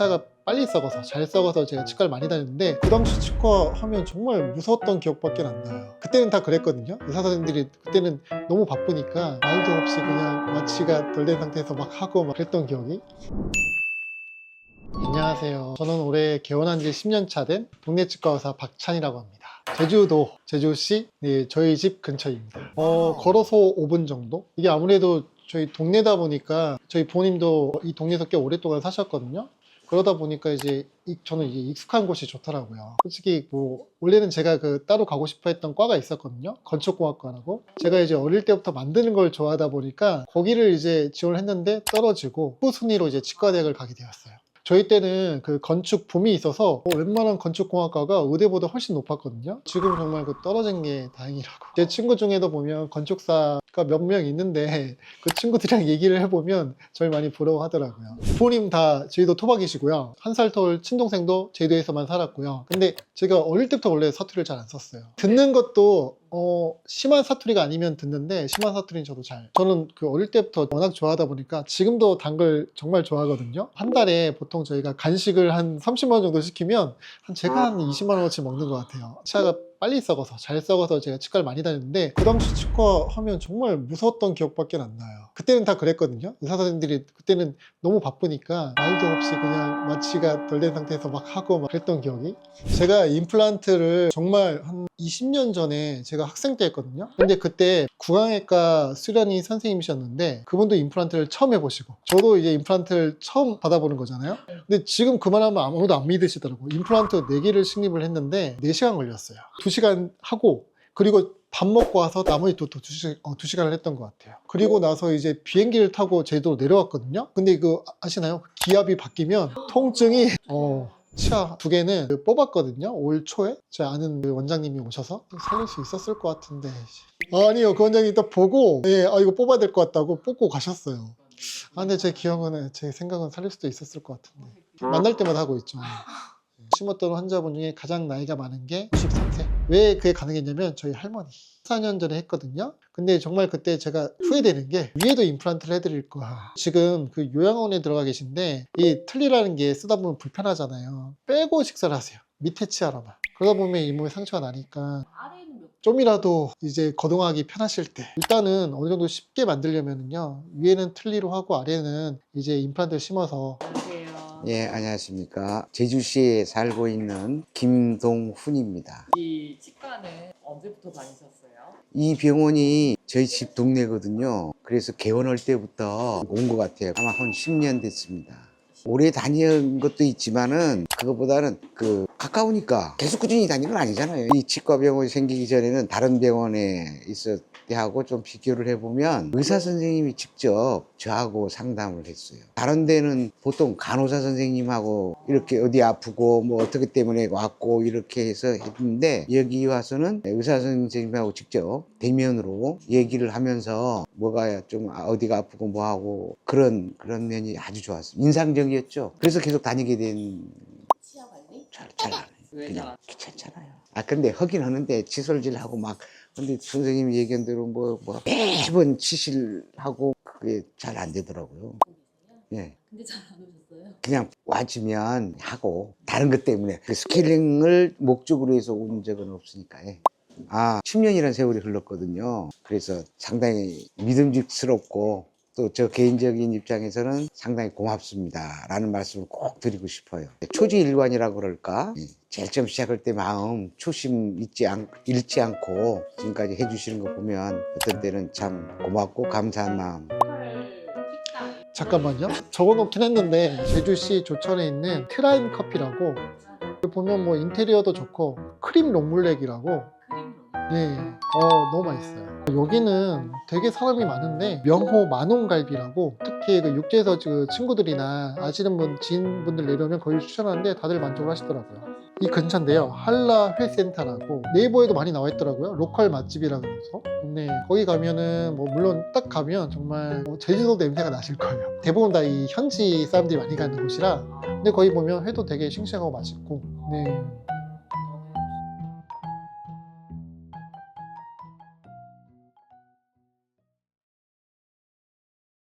치아가 빨리 썩어서 잘 썩어서 제가 치과를 많이 다녔는데 그 당시 치과 하면 정말 무서웠던 기억밖에 안 나요. 그때는 다 그랬거든요. 의사 선생님들이 그때는 너무 바쁘니까 말도 없이 그냥 마취가 덜 된 상태에서 막 하고 막 그랬던 기억이. 안녕하세요. 저는 올해 개원한 지 10년 차 된 동네 치과 의사 박찬이라고 합니다. 제주도 제주시 네, 저희 집 근처입니다. 어, 걸어서 5분 정도? 이게 아무래도 저희 동네다 보니까 저희 부모님도 이 동네에서 꽤 오랫동안 사셨거든요. 그러다 보니까 이제 이- 저는 이제 익숙한 곳이 좋더라고요. 솔직히 뭐 원래는 제가 그 따로 가고 싶어 했던 과가 있었거든요. 건축공학과라고. 제가 이제 어릴 때부터 만드는 걸 좋아하다 보니까 거기를 이제 지원을 했는데 떨어지고 후 순위로 이제 치과대학을 가게 되었어요. 저희 때는 그 건축 붐이 있어서 뭐 웬만한 건축공학과가 의대보다 훨씬 높았거든요. 지금 정말 그 떨어진 게 다행이라고. 제 친구 중에도 보면 건축사가 몇 명 있는데 그 친구들이랑 얘기를 해보면 저를 많이 부러워하더라고요. 부모님 다 제주도 토박이시고요. 한 살 터울 친동생도 제주도에서만 살았고요. 근데 제가 어릴 때부터 원래 사투리를 잘 안 썼어요. 듣는 것도 어, 심한 사투리가 아니면 듣는데 심한 사투리는 저도 잘. 저는 그 어릴 때부터 워낙 좋아하다 보니까 지금도 단 걸 정말 좋아하거든요. 한 달에 보통 저희가 간식을 한 30만 원 정도 시키면 한 제가 한 20만 원어치 먹는 것 같아요. 치아가 빨리 썩어서 잘 썩어서 제가 치과를 많이 다녔는데 그 당시 치과 하면 정말 무서웠던 기억밖에 안 나요. 그때는 다 그랬거든요. 의사 선생님들이 그때는 너무 바쁘니까 말도 없이 그냥 마취가 덜 된 상태에서 막 하고 막 그랬던 기억이. 제가 임플란트를 정말 한 20년 전에 제가 학생 때 했거든요. 근데 그때 구강외과 수련의 선생님이셨는데 그분도 임플란트를 처음 해보시고 저도 이제 임플란트를 처음 받아보는 거잖아요. 근데 지금 그만하면 아무도 안 믿으시더라고. 임플란트 4개를 식립을 했는데 4시간 걸렸어요. 2시간 하고 그리고 밥 먹고 와서 나머지 또, 또 2시간, 어, 2시간을 했던 것 같아요. 그리고 나서 이제 비행기를 타고 제주도로 내려왔거든요. 근데 이거 아시나요? 기압이 바뀌면 통증이 어, 치아 두 개는 그 뽑았거든요. 올 초에 제 아는 그 원장님이 오셔서 살릴 수 있었을 것 같은데 아니요 그 원장님이 딱 보고 예, 아 이거 뽑아야 될 것 같다고 뽑고 가셨어요. 아 근데 제 기억은 제 생각은 살릴 수도 있었을 것 같은데 만날 때마다 하고 있죠. 심었던 환자분 중에 가장 나이가 많은 게 93세. 왜 그게 가능했냐면 저희 할머니 4년 전에 했거든요. 근데 정말 그때 제가 후회되는 게 위에도 임플란트를 해드릴 거야. 지금 그 요양원에 들어가 계신데 이 틀니라는 게 쓰다 보면 불편하잖아요. 빼고 식사를 하세요. 밑에 치아로만. 그러다 보면 이 몸에 상처가 나니까 좀이라도 이제 거동하기 편하실 때 일단은 어느 정도 쉽게 만들려면요 위에는 틀니로 하고 아래는 이제 임플란트를 심어서. 예, 안녕하십니까. 제주시에 살고 있는 김동훈입니다. 이 치과는 언제부터 다니셨어요? 이 병원이 저희 집 동네거든요. 그래서 개원할 때부터 온 것 같아요. 아마 한 10년 됐습니다. 오래 다닌 것도 있지만은 그것보다는 그 가까우니까 계속 꾸준히 다니는 건 아니잖아요. 이 치과 병원이 생기기 전에는 다른 병원에 있을 때하고 좀 비교를 해보면 의사 선생님이 직접 저하고 상담을 했어요. 다른 데는 보통 간호사 선생님하고 이렇게 어디 아프고 뭐 어떻게 때문에 왔고 이렇게 해서 했는데 여기 와서는 의사 선생님하고 직접 대면으로 얘기를 하면서 뭐가 좀 어디가 아프고 뭐하고 그런 그런 면이 아주 좋았어요. 인상적 이었죠. 그래서 계속 다니게 된 치아 관리? 잘, 잘 안 해요. 왜 그냥 잘? 귀찮잖아요. 아 근데 하긴 하는데 치솔질하고 막 근데 선생님이 얘기한 대로 뭐, 뭐 매번 치실하고 그게 잘 안 되더라고요. 예. 근데 잘 안 오셨어요? 그냥 와주면 하고 다른 것 때문에 그 스케일링을 목적으로 해서 온 적은 없으니까 예. 아 10년이라는 세월이 흘렀거든요 그래서 상당히 믿음직스럽고 또 저 개인적인 입장에서는 상당히 고맙습니다 라는 말씀을 꼭 드리고 싶어요 초지일관이라고 그럴까 예. 제일 처음 시작할 때 마음 초심 잊지, 않, 잃지 않고 지금까지 해주시는 거 보면 어떤 때는 참 고맙고 감사한 마음. 잠깐만요 적어놓긴 했는데 제주시 조천에 있는 트라인 커피라고 보면 뭐 인테리어도 좋고 크림 롱블랙이라고 네, 어 너무 맛있어요. 여기는 되게 사람이 많은데 명호 만원갈비라고 특히 그 육지에서 그 친구들이나 아시는 분 지인분들 내려오면 거기 추천하는데 다들 만족을 하시더라고요. 이 근처인데요. 한라 회센터라고 네이버에도 많이 나와 있더라고요. 로컬 맛집이라 그래서. 네, 거기 가면은 뭐 물론 딱 가면 정말 뭐 제주도 냄새가 나실 거예요. 대부분 다 이 현지 사람들이 많이 가는 곳이라. 근데 거기 보면 회도 되게 싱싱하고 맛있고. 네.